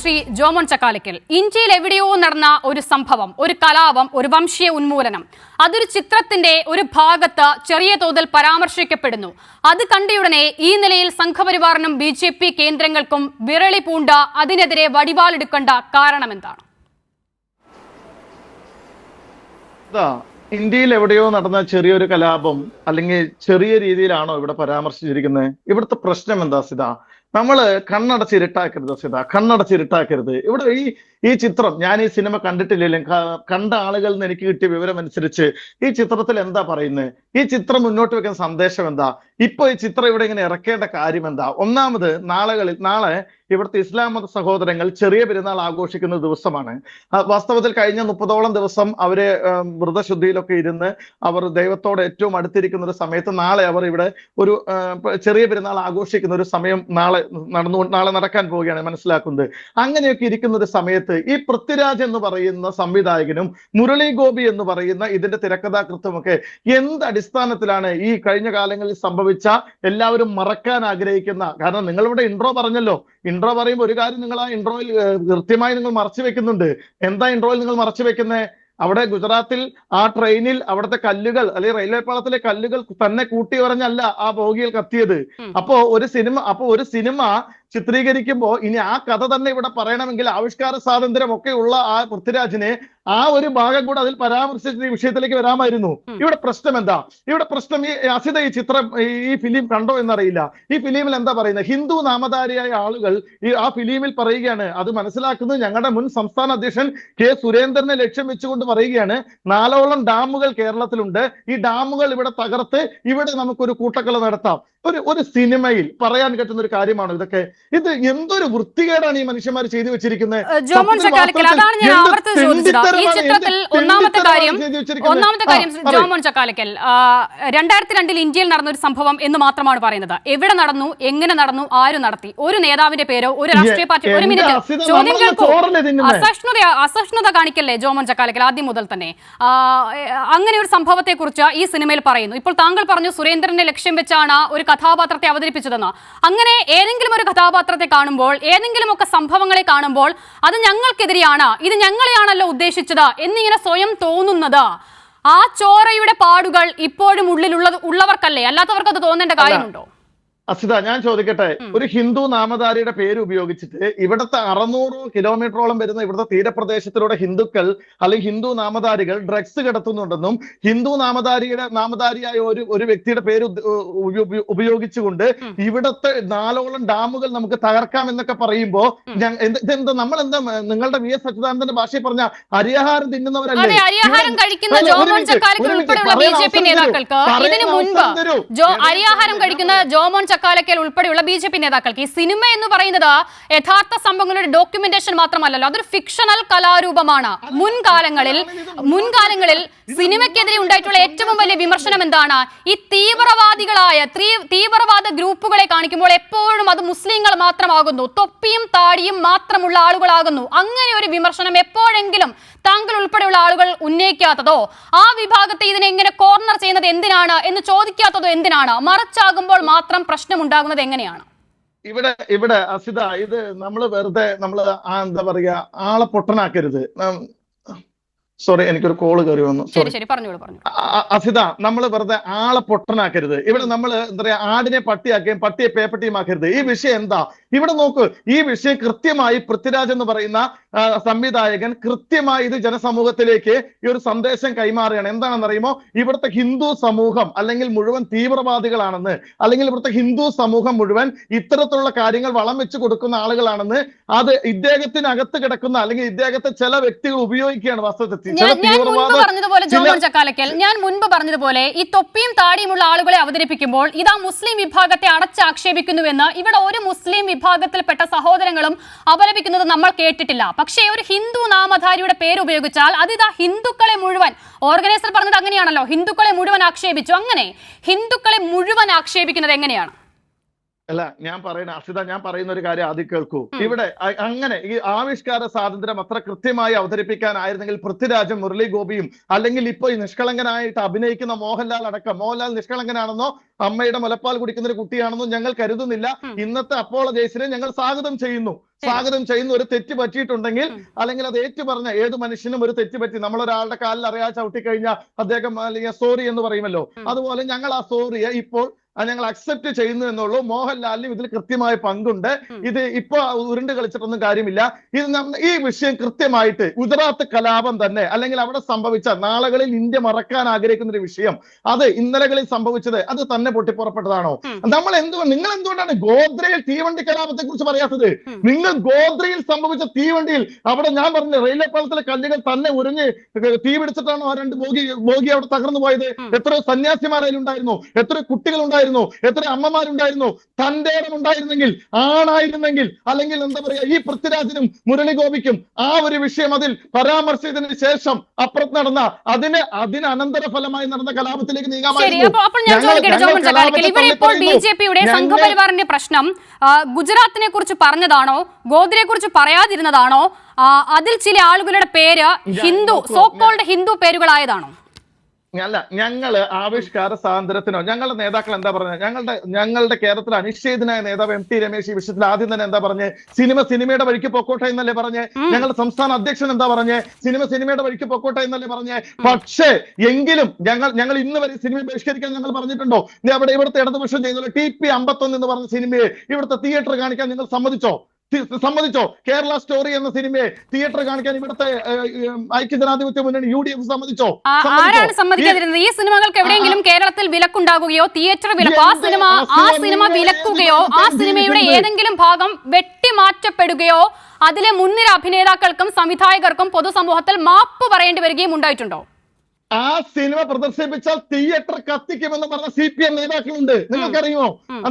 ശ്രീ ജോമോൻ ചക്കാലിക്കൽ. ഇന്ത്യയിൽ എവിടെയോ നടന്ന ഒരു സംഭവം ഒരു കലാപം ഒരു വംശീയ ഉന്മൂലനം. അതൊരു ചിത്രത്തിന്റെ ഒരു ഭാഗത്ത് ചെറിയ തോതിൽ പരാമർശിക്കപ്പെടുന്നു. അത് കണ്ടയുടനെ ഈ നിലയിൽ സംഘപരിവാറിനും ബി ജെ പി കേന്ദ്രങ്ങൾക്കും വിരളി പൂണ്ട അതിനെതിരെ വടിവാളെടുക്കേണ്ട കാരണം എന്താണ് ഇതാ ഇന്ത്യയിൽ എവിടെയോ നടന്ന ചെറിയൊരു കലാപം അല്ലെങ്കിൽ ചെറിയ രീതിയിലാണോ ഇവിടെ പരാമർശിച്ചിരിക്കുന്നത്? ഇവിടുത്തെ പ്രശ്നം എന്താ സിത? നമ്മൾ കണ്ണടച്ചിരുട്ടാക്കരുത് സിത കണ്ണടച്ചിരുട്ടാക്കരുത്. ഇവിടെ ഈ ഈ ചിത്രം ഞാൻ ഈ സിനിമ കണ്ടിട്ടില്ലെങ്കിലും കണ്ട ആളുകളിൽ നിന്ന് എനിക്ക് കിട്ടിയ വിവരം അനുസരിച്ച് ഈ ചിത്രത്തിൽ എന്താ പറയുന്നത് ഈ ചിത്രം മുന്നോട്ട് വെക്കുന്ന സന്ദേശം എന്താ? ഇപ്പൊ ഈ ചിത്രം ഇവിടെ ഇങ്ങനെ ഇറക്കേണ്ട കാര്യം എന്താ? ഒന്നാമത് നാളുകളിൽ നാളെ ഇവിടുത്തെ ഇസ്ലാം മത സഹോദരങ്ങൾ ചെറിയ പെരുന്നാൾ ആഘോഷിക്കുന്ന ദിവസമാണ്. വാസ്തവത്തിൽ കഴിഞ്ഞ മുപ്പതോളം ദിവസം അവർ വ്രതശുദ്ധിയിലൊക്കെ ഇരുന്ന് അവർ ദൈവത്തോട് ഏറ്റവും അടുത്തിരിക്കുന്ന ഒരു സമയത്ത് നാളെ അവർ ഇവിടെ ഒരു ചെറിയ പെരുന്നാൾ ആഘോഷിക്കുന്ന ഒരു സമയം നാളെ നടന്നു നാളെ നടക്കാൻ പോവുകയാണ് മനസ്സിലാക്കുന്നത്. അങ്ങനെയൊക്കെ ഇരിക്കുന്ന ഒരു സമയത്ത് ഈ പൃഥ്വിരാജ് എന്ന് പറയുന്ന സംവിധായകനും മുരളി ഗോപി എന്ന് പറയുന്ന ഇതിന്റെ തിരക്കഥാകൃത്തുമൊക്കെ എന്ത് അടിസ്ഥാനത്തിലാണ് ഈ കഴിഞ്ഞ കാലങ്ങളിൽ സംഭവിച്ച എല്ലാവരും മറക്കാൻ ആഗ്രഹിക്കുന്ന? കാരണം നിങ്ങളിവിടെ ഇൻട്രോ പറഞ്ഞല്ലോ. ഇൻട്രോ പറയുമ്പോൾ ഒരു കാര്യം നിങ്ങൾ ആ ഇൻട്രോയിൽ കൃത്യമായി നിങ്ങൾ മറച്ചു വെക്കുന്നുണ്ട്. എന്താ ഇൻട്രോയിൽ നിങ്ങൾ മറച്ചു വെക്കുന്നത് അവിടെ ഗുജറാത്തിൽ ആ ട്രെയിനിൽ അവിടുത്തെ കല്ലുകൾ അല്ലെങ്കിൽ റെയിൽവേ പാളത്തിലെ കല്ലുകൾ തന്നെ കൂട്ടി പറഞ്ഞല്ല ആ ബോഗിയിൽ കത്തിയത്. അപ്പോ ഒരു സിനിമ അപ്പോ ഒരു സിനിമ ചിത്രീകരിക്കുമ്പോ ഇനി ആ കഥ തന്നെ ഇവിടെ പറയണമെങ്കിൽ ആവിഷ്കാര സ്വാതന്ത്ര്യം ഒക്കെ ഉള്ള ആ പൃഥ്വിരാജിനെ ആ ഒരു ഭാഗം കൂടെ അതിൽ പരാമർശിച്ച ഈ വിഷയത്തിലേക്ക് വരാമായിരുന്നു. ഇവിടെ പ്രശ്നം എന്താ? ഇവിടെ പ്രശ്നം ഈ അസിത ഈ ചിത്രം ഈ- ഈ ഫിലിം കണ്ടോ എന്നറിയില്ല. ഈ ഫിലിമിൽ എന്താ പറയുന്നത്? ഹിന്ദു നാമധാരിയായ ആളുകൾ ഈ ആ ഫിലിമിൽ പറയുകയാണ് അത് മനസ്സിലാക്കുന്നത് ഞങ്ങളുടെ മുൻ സംസ്ഥാന അധ്യക്ഷൻ കെ സുരേന്ദ്രനെ ലക്ഷ്യം വെച്ചുകൊണ്ട് പറയുകയാണ് നാലോളം ഡാമുകൾ കേരളത്തിലുണ്ട്. ഈ ഡാമുകൾ ഇവിടെ തകർത്ത് ഇവിടെ നമുക്കൊരു കൂട്ടക്കള നടത്താം. ഒരു ഒരു സിനിമയിൽ പറയാൻ പറ്റുന്ന ഒരു കാര്യമാണ് ഇതൊക്കെ? ഇത് എന്തൊരു വൃത്തികേടാണ് ഈ മനുഷ്യന്മാർ ചെയ്തു വെച്ചിരിക്കുന്നത് ജോമോൻ ചക്കാലക്കൽ അതാണ് ഞാൻ ആവർത്തിച്ച് ചോദിച്ചത്. ഈ ചിത്രത്തിൽ ഒന്നാമത്തെ കാര്യം? ഒന്നാമത്തെ കാര്യം ജോമോൻ ചക്കാലക്കൽ രണ്ടായിരത്തി രണ്ടിൽ ഇന്ത്യയിൽ നടന്ന ഒരു സംഭവം എന്ന് മാത്രമാണ് പറയുന്നത്. എവിടെ നടന്നു എങ്ങനെ നടന്നു ആര് നടത്തി ഒരു നേതാവിന്റെ പേരോ ഒരു രാഷ്ട്രീയ പാർട്ടി ഒരു മിനിറ്റ് അസിത ചോദ്യം കേൾക്കൂ. അസഹിഷ്ണുത അസഹിഷ്ണുത കാണിക്കല്ലേ ജോമോൻ ചക്കാലക്കൽ ആദ്യം മുതൽ തന്നെ? അങ്ങനെ ഒരു സംഭവത്തെ കുറിച്ച് ഈ സിനിമയിൽ പറയുന്നു. ഇപ്പോൾ താങ്കൾ പറഞ്ഞു സുരേന്ദ്രന്റെ ലക്ഷ്യം വെച്ചാണ് ഒരു കഥാപാത്രത്തെ അവതരിപ്പിച്ചതെന്ന്. അങ്ങനെ ഏതെങ്കിലും ഒരു കഥാപാത്രത്തെ കാണുമ്പോൾ ഏതെങ്കിലുമൊക്കെ സംഭവങ്ങളെ കാണുമ്പോൾ അത് ഞങ്ങൾക്കെതിരെയാണ് ഇത് ഞങ്ങളെയാണല്ലോ ഉദ്ദേശിച്ചത് എന്നിങ്ങനെ സ്വയം തോന്നുന്നത്. ആ ചോരയുടെ പാടുകൾ ഇപ്പോഴും ഉള്ളിലുള്ളത് ഉള്ളവർക്കല്ലേ? അല്ലാത്തവർക്ക് അത് തോന്നേണ്ട കാര്യമുണ്ടോ? അസിത ഞാൻ ചോദിക്കട്ടെ ഒരു ഹിന്ദു നാമധാരിയുടെ പേര് ഉപയോഗിച്ചിട്ട് ഇവിടുത്തെ അറുന്നൂറ് കിലോമീറ്ററോളം വരുന്ന ഇവിടുത്തെ തീരപ്രദേശത്തിലൂടെ ഹിന്ദുക്കൾ അല്ലെങ്കിൽ ഹിന്ദു നാമധാരികൾ ഡ്രഗ്സ് കിടത്തുന്നുണ്ടെന്നും ഹിന്ദു നാമധാരിയുടെ നാമധാരിയായ ഒരു ഒരു വ്യക്തിയുടെ പേര് ഉപയോഗിച്ചുകൊണ്ട് ഇവിടുത്തെ നാലോളം ഡാമുകൾ നമുക്ക് തകർക്കാം എന്നൊക്കെ പറയുമ്പോ ഇതെന്താ നമ്മൾ എന്താ നിങ്ങളുടെ വി എസ് അച്യുതാനന്ദന്റെ ഭാഷയിൽ പറഞ്ഞ അരിയാഹാരം തിന്നുന്നവരല്ലേ? അരിയാഹാരം കഴിക്കുന്ന ജോമോൻ ചക്കാലക്കൽ ഉൾപ്പെടെയുള്ള ബി ജെ പി നേതാക്കൾക്ക് ഈ സിനിമ എന്ന് പറയുന്നത് യഥാർത്ഥ സംഭവങ്ങളുടെ ഡോക്യുമെന്റേഷൻ മാത്രമല്ലല്ലോ. അതൊരു ഫിക്ഷണൽ കലാരൂപമാണ്. മുൻകാലങ്ങളിൽ മുൻകാലങ്ങളിൽ സിനിമയ്ക്കെതിരെ ഉണ്ടായിട്ടുള്ള ഏറ്റവും വലിയ വിമർശനം എന്താണ്? ഈ തീവ്രവാദികളായ തീവ്രവാദ കാണിക്കുമ്പോൾ എപ്പോഴും അത് മുസ്ലിങ്ങൾ മാത്രമാകുന്നു. തൊപ്പിയും താടിയും മാത്രമുള്ള ആളുകളാകുന്നു. അങ്ങനെ ഒരു വിമർശനം എപ്പോഴെങ്കിലും താങ്കൾ ഉൾപ്പെടെയുള്ള ആളുകൾ ഉന്നയിക്കാത്തതോ ആ വിഭാഗത്തെ ഇതിനെ എങ്ങനെ കോർണർ ചെയ്യുന്നത് എന്തിനാണ് എന്ന് ചോദിക്കാത്തതോ എന്തിനാണ്? മറച്ചാകുമ്പോൾ മാത്രം പ്രശ്നം ഉണ്ടാകുന്നത് എങ്ങനെയാണ്? ഇവിടെ ഇവിടെ അസിത ഇത് നമ്മൾ വെറുതെ നമ്മൾ എന്താ പറയാ ആളെ പൊട്ടനാക്കരുത്. സോറി എനിക്കൊരു കോൾ കയറി വന്നു. സോറി അസിത നമ്മൾ വെറുതെ ആളെ പൊട്ടനാക്കരുത്. ഇവിടെ നമ്മൾ എന്താ പറയാ ആടിനെ പട്ടിയാക്കുകയും പട്ടിയെ പേപ്പട്ടിയും ആക്കരുത് ഈ വിഷയം എന്താ? ഇവിടെ നോക്ക് ഈ വിഷയം കൃത്യമായി പൃഥ്വിരാജ് എന്ന് പറയുന്ന സംവിധായകൻ കൃത്യമായി ഇത് ജനസമൂഹത്തിലേക്ക് ഈ ഒരു സന്ദേശം കൈമാറുകയാണ്. എന്താണെന്ന് അറിയുമോ ഇവിടുത്തെ ഹിന്ദു സമൂഹം അല്ലെങ്കിൽ മുഴുവൻ തീവ്രവാദികളാണെന്ന് അല്ലെങ്കിൽ ഇവിടുത്തെ ഹിന്ദു സമൂഹം മുഴുവൻ ഇത്തരത്തിലുള്ള കാര്യങ്ങൾ വളം വെച്ച് കൊടുക്കുന്ന ആളുകളാണെന്ന് അത് ഇദ്ദേഹത്തിനകത്ത് കിടക്കുന്ന അല്ലെങ്കിൽ ഇദ്ദേഹത്തെ ചില വ്യക്തികൾ ഉപയോഗിക്കുകയാണ് വാസ്തവത്തിൽ. ഞാൻ ഞാൻ മുൻപ് പറഞ്ഞതുപോലെ ജോമോൻ ചക്കാലക്കൽ ഞാൻ മുൻപ് പറഞ്ഞതുപോലെ ഈ തൊപ്പിയും താടിയുമുള്ള ആളുകളെ അവതരിപ്പിക്കുമ്പോൾ ഇതാ മുസ്ലിം വിഭാഗത്തെ അടച്ചാക്ഷേപിക്കുന്നുവെന്ന് ഇവിടെ ഒരു മുസ്ലിം വിഭാഗത്തിൽപ്പെട്ട സഹോദരങ്ങളും അപലപിക്കുന്നത് നമ്മൾ കേട്ടിട്ടില്ല. പക്ഷേ ഒരു ഹിന്ദു നാമധാരിയുടെ പേര് ഉപയോഗിച്ചാൽ അതിതാ ഹിന്ദുക്കളെ മുഴുവൻ ഓർഗനൈസർ പറഞ്ഞത് അങ്ങനെയാണല്ലോ ഹിന്ദുക്കളെ മുഴുവൻ ആക്ഷേപിച്ചു. അങ്ങനെ ഹിന്ദുക്കളെ മുഴുവൻ ആക്ഷേപിക്കുന്നത് എങ്ങനെയാണ്? അല്ല ഞാൻ പറയുന്ന അസിത ഞാൻ പറയുന്ന ഒരു കാര്യം ആദ്യം കേൾക്കൂ. ഇവിടെ അങ്ങനെ ഈ ആവിഷ്കാര സ്വാതന്ത്ര്യം അത്ര കൃത്യമായി അവതരിപ്പിക്കാനായിരുന്നെങ്കിൽ പൃഥ്വിരാജും മുരളി ഗോപിയും അല്ലെങ്കിൽ ഇപ്പൊ ഈ നിഷ്കളങ്കനായിട്ട് അഭിനയിക്കുന്ന മോഹൻലാൽ അടക്കം മോഹൻലാൽ നിഷ്കളങ്കനാണെന്നോ അമ്മയുടെ മുലപ്പാൽ കുടിക്കുന്ന ഒരു കുട്ടിയാണെന്നോ ഞങ്ങൾ കരുതുന്നില്ല. ഇന്നത്തെ അപ്പോള ജയ്സിനെ ഞങ്ങൾ സ്വാഗതം ചെയ്യുന്നു. സ്വാഗതം ചെയ്യുന്ന ഒരു തെറ്റ് പറ്റിയിട്ടുണ്ടെങ്കിൽ അല്ലെങ്കിൽ അത് ഏറ്റു പറഞ്ഞ ഏത് മനുഷ്യനും ഒരു തെറ്റ് പറ്റി. നമ്മൾ ഒരാളുടെ കാലിൽ അറിയാതെ ചവിട്ടിക്കഴിഞ്ഞാൽ അദ്ദേഹം അല്ലെങ്കിൽ സോറി എന്ന് പറയുമല്ലോ. അതുപോലെ ഞങ്ങൾ ആ സോറിയെ ഇപ്പോൾ അത് ഞങ്ങൾ അക്സെപ്റ്റ് ചെയ്യുന്നു എന്നുള്ളൂ. മോഹൻലാലിനും ഇതിൽ കൃത്യമായ പങ്കുണ്ട്. ഇത് ഇപ്പൊ ഉരുണ്ട് കളിച്ചിട്ടൊന്നും കാര്യമില്ല. ഇത് ഈ വിഷയം കൃത്യമായിട്ട് ഗുജറാത്ത് കലാപം തന്നെ അല്ലെങ്കിൽ അവിടെ സംഭവിച്ച നാളുകളിൽ ഇന്ത്യ മറക്കാൻ ആഗ്രഹിക്കുന്ന ഒരു വിഷയം അത് ഇന്നലകളിൽ സംഭവിച്ചത് അത് തന്നെ പൊട്ടിപ്പുറപ്പെട്ടതാണോ? നമ്മൾ എന്തുകൊണ്ട് നിങ്ങൾ എന്തുകൊണ്ടാണ് ഗോദ്രയിൽ തീവണ്ടി കലാപത്തെ കുറിച്ച് പറയാത്തത് നിങ്ങൾ ഗോദ്രയിൽ സംഭവിച്ച തീവണ്ടിയിൽ അവിടെ ഞാൻ പറഞ്ഞു റെയിൽവേ പാളത്തിലെ കല്ലുകൾ തന്നെ ഉരഞ്ഞ് തീപിടിച്ചിട്ടാണോ ആ രണ്ട് ബോഗി ബോഗി അവിടെ തകർന്നു പോയത്? എത്ര സന്യാസിമാർ അതിലുണ്ടായിരുന്നു എത്ര കുട്ടികൾ ഉണ്ടായിരുന്നു എത്ര അമ്മമാരുണ്ടായിരുന്നു? തന്റെ ഇടം ഉണ്ടായിരുന്നെങ്കിൽ ആണായിരുന്നെങ്കിൽ അല്ലെങ്കിൽ എന്താ പറയാ ഈ പൃഥ്വിരാജിനും മുരളി ഗോപിക്കും ആ ഒരു വിഷയം അതിൽ പരാമർശിച്ചതിന് ശേഷം അപ്പുറത്ത് നടന്ന അതിന് അതിന് അനന്തര ഫലമായി നടന്ന കലാപത്തിലേക്ക് നീങ്ങാമായിരുന്നു. പ്രശ്നം ഗുജറാത്തിനെ കുറിച്ച് പറഞ്ഞതാണോ? ഗോദ്രയെ കുറിച്ച് പറയാതിരുന്നതാണോ അതിൽ ചില ആളുകളുടെ പേര് ഹിന്ദു സോക്കോൾഡ് ഹിന്ദു പേരുകളായതാണോ? അല്ല ഞങ്ങൾ ആവിഷ്കാര സ്വാതന്ത്ര്യത്തിനോ ഞങ്ങളുടെ നേതാക്കൾ എന്താ പറഞ്ഞത്? ഞങ്ങളുടെ ഞങ്ങളുടെ കേരളത്തിലെ അനിശ്ചിതനായ നേതാവ് എം ടി രമേശ് ഈ വിഷയത്തിൽ ആദ്യം തന്നെ എന്താ പറഞ്ഞ്? സിനിമ സിനിമയുടെ വഴിക്ക് പൊക്കോട്ടെ എന്നല്ലേ പറഞ്ഞ്? ഞങ്ങളുടെ സംസ്ഥാന അധ്യക്ഷൻ എന്താ പറഞ്ഞ്? സിനിമ സിനിമയുടെ വഴിക്ക് പൊക്കോട്ടെ എന്നല്ലേ പറഞ്ഞ്? പക്ഷേ എങ്കിലും ഞങ്ങൾ ഞങ്ങൾ ഇന്ന് വരെ സിനിമ ബഹിഷ്കരിക്കാൻ ഞങ്ങൾ പറഞ്ഞിട്ടുണ്ടോ? അവിടെ ഇവിടുത്തെ ഇടതുപക്ഷം ചെയ്തല്ലോ ടി പി അമ്പത്തൊന്ന് എന്ന് പറഞ്ഞ സിനിമയെ ഇവിടുത്തെ തിയേറ്റർ കാണിക്കാൻ നിങ്ങൾ സമ്മതിച്ചോ? സമ്മതിച്ചോ കേരള സ്റ്റോറി എന്ന സിനിമയെ തിയേറ്റർ കാണിക്കാൻ ഇവിടുത്തെ ഐക്യ ജനാധിപത്യ മുന്നണി യു ഡി എഫ് സമ്മതിച്ചോ? ആരാണ് സമ്മതിക്കാതിരുന്നത്? ഈ സിനിമകൾക്ക് എവിടെയെങ്കിലും കേരളത്തിൽ വിലക്കുണ്ടാകുകയോ തിയേറ്റർ വിലക്കോ ആ സിനിമ ആ സിനിമ വിലക്കുകയോ ആ സിനിമയുടെ ഏതെങ്കിലും ഭാഗം വെട്ടിമാറ്റപ്പെടുകയോ അതിലെ മുൻനിര അഭിനേതാക്കൾക്കും സംവിധായകർക്കും പൊതുസമൂഹത്തിൽ മാപ്പ് പറയേണ്ടി വരികയും ഉണ്ടായിട്ടുണ്ടോ? ആ സിനിമ പ്രദർശിപ്പിച്ചാൽ തിയേറ്റർ കത്തിക്കുമെന്ന് പറഞ്ഞ സി പി എം നേതാക്കളുണ്ട്. നിങ്ങൾക്കറിയുമോ?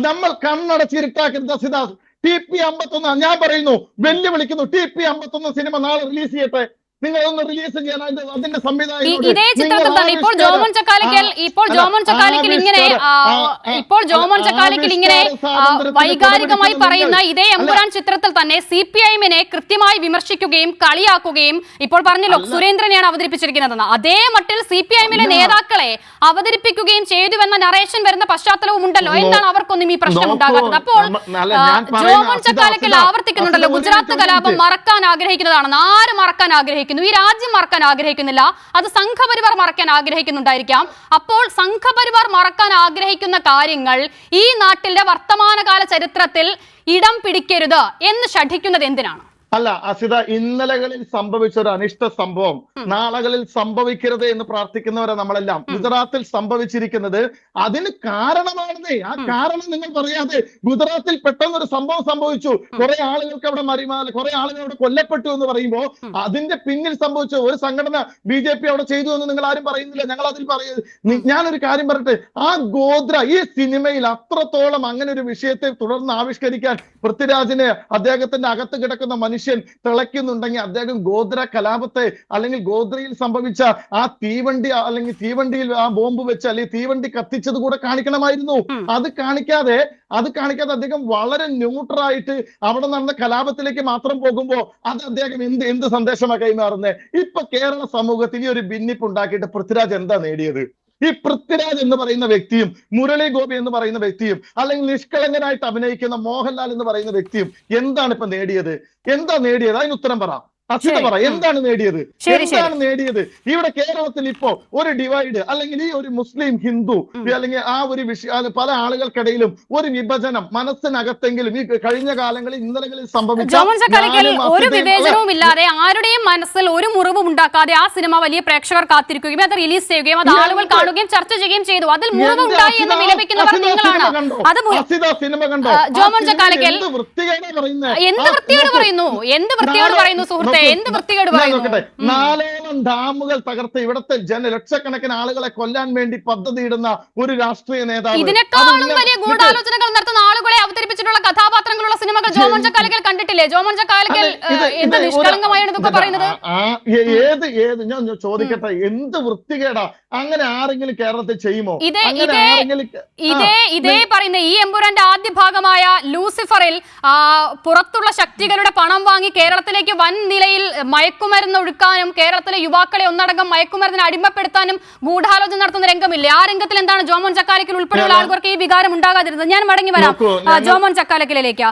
നമ്മൾ കണ്ണടച്ചിരുട്ടാക്കരുത് സിദ്ധാർത്ഥ് ടി പി അമ്പത്തൊന്ന് ഞാൻ പറയുന്നു വെല്ലുവിളിക്കുന്നു. ടി പി അമ്പത്തൊന്ന് സിനിമ നാളെ റിലീസ് ചെയ്യട്ടെ. നിങ്ങൾ ഒന്ന് റിലീസ് ചെയ്യാൻ അതിന്റെ അതിന്റെ ഇതേ ചിത്രത്തിൽ തന്നെ ഇപ്പോൾ ജോമോൻ ചക്കാലിക്കൽ ഇപ്പോൾ ജോമോൻ ചക്കാലിക്കൽ ഇങ്ങനെ ഇപ്പോൾ ജോമോൻ ചക്കാലിക്കൽ ഇങ്ങനെ വൈകാരികമായി പറയുന്ന ഇതേ എമ്പുരാൻ ചിത്രത്തിൽ തന്നെ സി പി ഐമിനെ കൃത്യമായി വിമർശിക്കുകയും കളിയാക്കുകയും ഇപ്പോൾ പറഞ്ഞല്ലോ സുരേന്ദ്രനെയാണ് അവതരിപ്പിച്ചിരിക്കുന്നതെന്ന്. അതേ മട്ടിൽ സി പി ഐമിലെ അല്ല. നേതാക്കളെ അവതരിപ്പിക്കുകയും ചെയ്തുവെന്ന നറേഷൻ വരുന്ന പശ്ചാത്തലവും ഉണ്ടല്ലോ. എന്താണ് അവർക്കൊന്നും ഈ പ്രശ്നം ഉണ്ടാകുന്നത് ഉണ്ടാകാത്തത്? അപ്പോൾ ജോമോൻ ചക്കാലിക്കൽ ആവർത്തിക്കുന്നുണ്ടല്ലോ. ഗുജറാത്ത് കലാപം മറക്കാൻ ആഗ്രഹിക്കുന്നതാണെന്ന്. ആര് മറക്കാൻ ആഗ്രഹിക്കുന്നു? ഈ രാജ്യം മറക്കാൻ ആഗ്രഹിക്കുന്നില്ല. അത് സംഘപരിവാർ മറക്കാൻ ആഗ്രഹിക്കുന്നുണ്ടായിരിക്കാം. അപ്പോൾ സംഘപരിവാർ മറക്കാൻ ആഗ്രഹിക്കുന്ന കാര്യങ്ങൾ ഈ നാട്ടിലെ വർത്തമാനകാല ചരിത്രത്തിൽ ഇടം പിടിക്കരുത് എന്ന് ഷഠിക്കുന്നത് എന്തിനാണ്? അല്ല അസിത ഇന്നലകളിൽ സംഭവിച്ച ഒരു അനിഷ്ട സംഭവം. നാളകളിൽ സംഭവിക്കരുത് എന്ന് പ്രാർത്ഥിക്കുന്നവരെ നമ്മളെല്ലാം. ഗുജറാത്തിൽ സംഭവിച്ചിരിക്കുന്നത് അതിന് കാരണമാണെന്നേ. ആ കാരണം നിങ്ങൾ പറയാതെ ഗുജറാത്തിൽ പെട്ടെന്ന് ഒരു സംഭവം സംഭവിച്ചു. കുറെ ആളുകൾക്ക് അവിടെ മറിമാല കുറെ ആളുകൾ അവിടെ കൊല്ലപ്പെട്ടു എന്ന് പറയുമ്പോൾ അതിന്റെ പിന്നിൽ സംഭവിച്ച ഒരു സംഘടന ബി ജെ പി അവിടെ ചെയ്തു എന്ന് നിങ്ങൾ ആരും പറയുന്നില്ല. ഞങ്ങൾ അതിൽ പറയുന്നത് ഞാനൊരു കാര്യം പറയട്ടെ. ആ ഗോത്ര ഈ സിനിമയിൽ അത്രത്തോളം അങ്ങനെ ഒരു വിഷയത്തെ തുടർന്ന് ആവിഷ്കരിക്കാൻ പൃഥ്വിരാജിന് അദ്ദേഹത്തിന്റെ അകത്ത് കിടക്കുന്ന മനുഷ്യൻ തിളയ്ക്കുന്നുണ്ടെങ്കിൽ അദ്ദേഹം ഗോത്ര കലാപത്തെ അല്ലെങ്കിൽ ഗോത്രയിൽ സംഭവിച്ച ആ തീവണ്ടി അല്ലെങ്കിൽ തീവണ്ടിയിൽ ആ ബോംബ് വെച്ച് അല്ലെങ്കിൽ തീവണ്ടി കത്തിച്ചത് കൂടെ കാണിക്കണമായിരുന്നു. അത് കാണിക്കാതെ അത് കാണിക്കാതെ അദ്ദേഹം വളരെ ന്യൂട്രായിട്ട് അവിടെ നടന്ന കലാപത്തിലേക്ക് മാത്രം പോകുമ്പോ അത് അദ്ദേഹം എന്ത് എന്ത് സന്ദേശമാണ് കൈമാറുന്നത് ഇപ്പൊ കേരള സമൂഹത്തിൽ ഈ ഒരു ഭിന്നിപ്പ് ഉണ്ടാക്കിയിട്ട് പൃഥ്വിരാജ് എന്താ നേടിയത്? ഈ പൃഥ്വിരാജ് എന്ന് പറയുന്ന വ്യക്തിയും മുരളി ഗോപി എന്ന് പറയുന്ന വ്യക്തിയും അല്ലെങ്കിൽ നിഷ്കളങ്കനായിട്ട് അഭിനയിക്കുന്ന മോഹൻലാൽ എന്ന് പറയുന്ന വ്യക്തിയും എന്താണ് ഇപ്പൊ നേടിയത്? എന്താ നേടിയത്? അതിന് ഉത്തരം പറ. ശരി. പറ എന്താണ് നേടിയത്. എന്താണ് നേടിയത്? ഇവിടെ കേരളത്തിൽ ഇപ്പോ ഒരു ഡിവൈഡ് അല്ലെങ്കിൽ ഈ ഒരു മുസ്ലിം ഹിന്ദു അല്ലെങ്കിൽ ആ ഒരു വിഷയം പല ആളുകൾക്കിടയിലും ഒരു വിഭജനം മനസ്സിനകത്തെങ്കിലും ഈ കഴിഞ്ഞ കാലങ്ങളിൽ ഇന്നലെങ്കിലും സംഭവിച്ച ഒരു വിവേചനവും ഇല്ലാതെ ആരുടെയും മനസ്സിൽ ഒരു മുറിവും ഉണ്ടാക്കാതെ ആ സിനിമ വലിയ പ്രേക്ഷകർ കാത്തിരിക്കുകയും അത് റിലീസ് ചെയ്യുകയും അത് ആളുകൾ കാണുകയും ചർച്ച ചെയ്യുകയും ചെയ്തു. അതിൽ മുറിവുണ്ടായി എന്ന് വിലപിക്കുന്നവർ നിങ്ങളാണ്? അത് ജോമോൻ ചക്കാലക്കൽ എന്ത് വൃത്തിയോട്. പറയുന്നു? എന്ത് വൃത്തിയോട് പറയുന്നു സുഹൃത്തെ? എന്ത് വൃത്തികേട് നോക്കട്ടെ നാലോളം ഡാമുകൾ തകർത്ത് ഇവിടുത്തെ ജന ലക്ഷക്കണക്കിന് ആളുകളെ കൊല്ലാൻ വേണ്ടി പദ്ധതി ഇടുന്ന ഒരു രാഷ്ട്രീയ നേതാവ് ഇതിനേക്കാളും വലിയ ഗൂഢാലോചനകൾ നടത്തുന്ന ആളുകളെ അവതരിപ്പിച്ചിട്ടുള്ള കഥാപാത്രങ്ങളുള്ള സിനിമകൾ ജോമോൻ ചക്കാലക്കൽ കണ്ടിട്ടില്ലേ? ജോമോൻ ചക്കാലക്കൽ എന്ത് നിഷ്കളങ്കമായാണ് ഇതൊക്കെ പറയുന്നത്? ഏത് ഏത് ഞാൻ ഞാൻ ചോദിക്കട്ടെ എന്ത് വൃത്തികേടാ? അങ്ങനെ ആരെങ്കിലും കേരളത്തിൽ ചെയ്യുമോ? ഇതേ- ഇതേ- ഇതേ ഇതേ പറയുന്ന ഈ എമ്പുരാന്റെ ആദ്യ ഭാഗമായ ലൂസിഫറിൽ പുറത്തുള്ള ശക്തികളുടെ പണം വാങ്ങി കേരളത്തിലേക്ക് വൻ നിലയിൽ മയക്കുമരുന്ന് ഒഴുക്കാനും കേരളത്തിലെ യുവാക്കളെ ഒന്നടങ്കം മയക്കുമരുന്നിന് അടിമപ്പെടുത്താനും ഗൂഢാലോചന നടത്തുന്ന രംഗമില്ല? ആ രംഗത്തിൽ എന്താണ് ജോമോൻ ചക്കാലക്കൽ ഉൾപ്പെടെയുള്ള ആളുകൾക്ക് ആൾക്കാർക്ക് ഈ വികാരം ഉണ്ടാകാതിരുന്നത്? ഞാൻ മടങ്ങി വരാം. ജോമോൻ ചക്കാലക്കലിലേക്ക്.